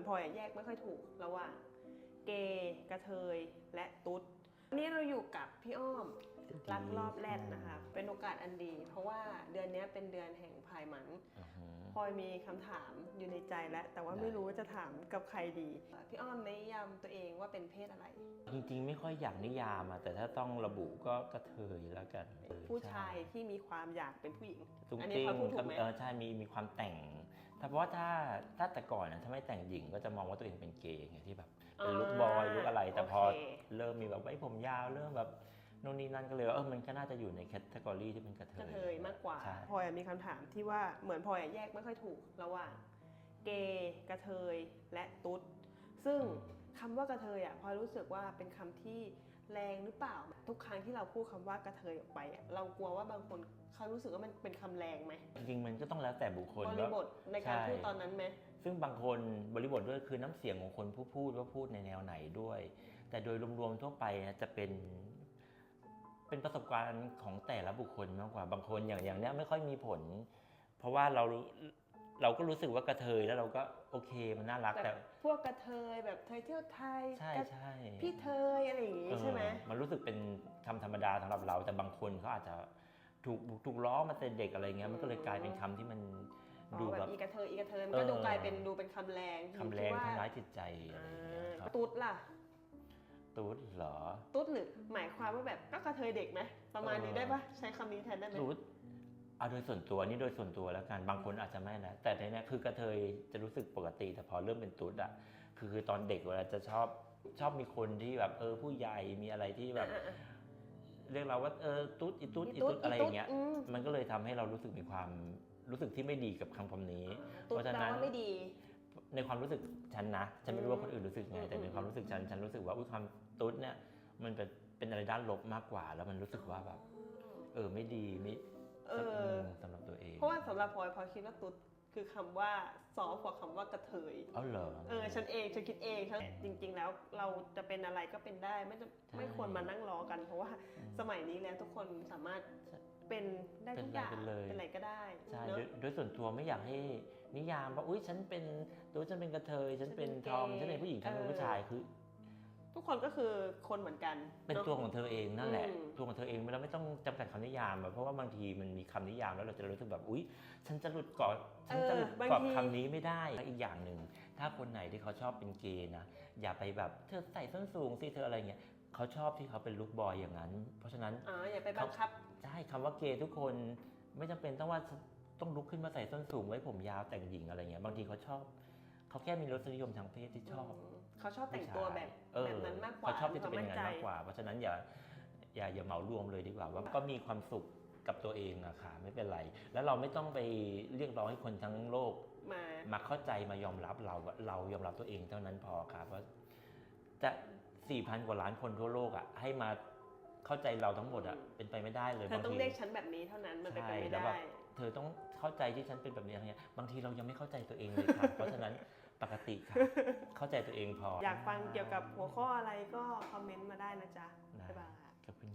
อนพลอยอะแยกไม่ค่อยถูกระหว่างเกย์กระเทยและตุ๊ดวันนี้เราอยู่กับพี่อ้อมรักรอบแรกนะคะ เป็นโอกาสอันดี เพราะว่าเดือนนี้เป็นเดือนแห่งพายมันอือหือพลอยมีคำถามอยู่ในใจแล้ว แต่ว่าได้ไม่รู้ว่าจะถามกับใครดี พี่อ้อมนิยามตัวเองว่าเป็นเพศอะไร จริงๆ ไม่ค่อยอยากนิยามอะแต่ถ้าต้องระบุก็กระเทยแล้วกันเออผู้ชายใที่มีความอยากเป็นผู้หญิงตุ้งอันนี้ติ้งพลอยพูดถูกไหมเออใช่มีมีความแต่ง ถ้าเพราะว่าถ้าถ้าแต่ก่อนนะถ้าไม่แต่งหญิงก็จะมองว่าตัวเองเป็นเกย์ไงที่แบบเป็นลูกบอยลูกอะไร แต่พอโเคเริ่มมีแบบไว้ผมยาวเริ่มแบบนู่นนี่นั่นก็เลยว่าเออมันก็น่าจะอยู่ในแคตตากรีที่เป็นกระเทกยระเทยมากกว่าใช่พลอยมีคำถามที่ว่าเหมือนพลอยอะแยกไม่ค่อยถูกระหว่างเกย์กระเทยและตุ๊ดซึ่งคำว่ากระเทยอะพลอยรู้สึกว่าเป็นคำที่ แรงหรือเปล่า ทุกครั้งที่เราพูดคำว่ากระเทยออกไปอะเรากลัวว่าบางคนเขารู้สึกว่ามันเป็นคำแรงไหมจริงๆมันก็ต้องแล้วแต่บุคคลบริบทในการใช่พูดตอนนั้นไหมซึ่งบางคนบริบทด้วยคือน้ำเสียงของคนผู้พูดว่าพูดในแนวไหนด้วย แต่โดยรวมๆทั่วไปนะจะเป็นเป็นประสบการณ์ของแต่ละบุคคลมากกว่าบางคนอย่างอย่างเนี้ยไม่ค่อยมีผล เพราะว่าเรา เราก็รู้สึกว่ากระเทยแล้วเราก็โอเคมันน่ารักแบแต่บพวกกระเทยแบบเทยเที่ยวไทยใช่กระใช่พี่เทยอะไรอย่างงี้เออใช่ไหมมันรู้สึกเป็นคำธรรมดาสำหรับเรา แต่บางคนเขาอาจจะถูกถูกล้อมาแต่เด็กอะไรเงี้ยมันก็เลยกลายเป็นคำที่มันอ๋ดูอแบแบบบอีกระเทยอีกระเทยมันเอก็อดูกลายเป็นดูเป็นคำแรงคำแรงอยู่ที่ว่ทำร้ายจิตใจอะไรอ่เงี้ยคารับตุ๊ดล่ะตุ๊ดเหรอตุ๊ดหรือหมายความว่าแบบก็กระเทยเด็กไหมประมาณนี้เออได้ปะใช้คำนี้แทนได้ไหมตุ๊ด เอาโดยส่วนตัวนี่โดยส่วนตัวแล้วกันบางคนอาจจะไม่นะแต่ในเนี้ยคือกระเทยจะรู้สึกปกติ แต่พอเริ่มเป็นตุ๊ดอะคือคือตอนเด็กเวลาจะชอบชอบมีคนที่แบบเออผู้ใหญ่มีอะไรที่แบบอะอะเรียกเราว่าเออตุ๊ดอีตุ๊ดอีอีตุ๊ดตุ๊ดอะไรอย่างเงี้ยอีตุ๊ดอืมมันก็เลยทำให้เรารู้สึกมีความรู้สึกที่ไม่ดีกับคำคำนี้ตุ๊ดเพราะฉะแปลนั้นว่าไม่ดี ในความรู้สึกฉันนะฉันไม่รู้ว่าคนอื่นรู้สึกไงอืมแต่ในความรู้สึกฉันฉันรู้สึกว่าอุ้ยความตุ๊ดเนี่ย มันเป็นเป็นอะไรด้านลบมากกว่า แล้วมันรู้สึกว่าแบบเออไม่ดีไม่ เออมสำหรับตัวเอง เพราะว่าสำหรับพลอยพลอยคิดว่าตุ๊ดคือคำว่าซอฟต์กว่าคำว่ากระเทยเอาเหรอเออฉันเองฉันคิดเองฉันจริง ๆ แล้วเราจะเป็นอะไรก็เป็นได้ไม่จะใช่ไม่ควรมานั่งรอกัน เพราะว่าสมัยนี้แล้วทุกคนสามารถเป็นได้ทุกอย่างเป็นอะไรเป็นเลยเป็นอะไรก็ได้ใช่เนอะโดยโดยส่วนตัวไม่อยากให้นิยามว่าอุ้ยฉันเป็นตัวฉันเป็นกระเทยฉันเป็นฉันเป็นทอมเกย์ฉันเป็นผู้หญิงฉันเป็นเออผู้ชายคือ ทุกคนก็คือคนเหมือนกัน เป็นอะตัวของเธอเองนั่นแหละอืมตัวของเธอเองเราไม่ต้องจำกัดคำนิยามอะเพราะว่าบางทีมันมีคำนิยามแล้วเราจะรู้สึกแบบอุ๊ย ฉันจะหลุดกรอบฉันจะหลุดกรอบคำนี้ไม่ได้และอีกอย่างหนึ่งถ้าคนไหนที่เขาชอบเป็นเกย์นะอย่าไปแบบเธอใส่ส้นสูงสิเธออะไรเงี้ยเขาชอบที่เขาเป็นลูกบอยอย่างนั้น เพราะฉะนั้นอ่าอย่าไปบังคับใช่คำว่าเกย์ทุกคนไม่จำเป็นต้องว่าต้องลุกขึ้นมาใส่ส้นสูงไว้ผมยาวแต่งหญิงอะไรเงี้ยบางทีเขาชอบ เขาแค่มีรสนิยมทางเพศที่ชอบ เขาชอบแต่งตัวแบบเออแบบนั้นมากกว่าเขาชอบที่จะเป็นอย่างนั้นควมากกว่า เพราะฉะนั้นอย่าอย่าอย่าเหมารวมเลยดีกว่า ว่าก็มีความสุขกับตัวเองอะค่ะไม่เป็นไร แล้วเราไม่ต้องไปเรียกร้องให้คนทั้งโลกมามาเข้าใจมายอมรับเราอะเรายอมรับตัวเองเท่านั้นพอค่ะเพราะจะสี่พันกว่าล้านคนทั่วโลกอะให้มาเข้าใจเราทั้งหมดอะเป็นไปไม่ได้เลยเธอบางต้องทีเรียกฉันแบบนี้เท่านั้นมันเป็นไปใช่ไม่แล้วแบได้บเธอต้องเข้าใจที่ฉันเป็นแบบนี้อะไรเงี้ยบางทีเรายังไม่เข้าใจตัวเองเลยค่ะเพราะฉะนั้น ปกติค่ะ เข้าใจตัวเองพออยากฟังเกี่ยวกับหัวข้ออะไรก็คอมเมนต์มาได้นะจ๊ะได้บ๊ายบาย ขอบคุณ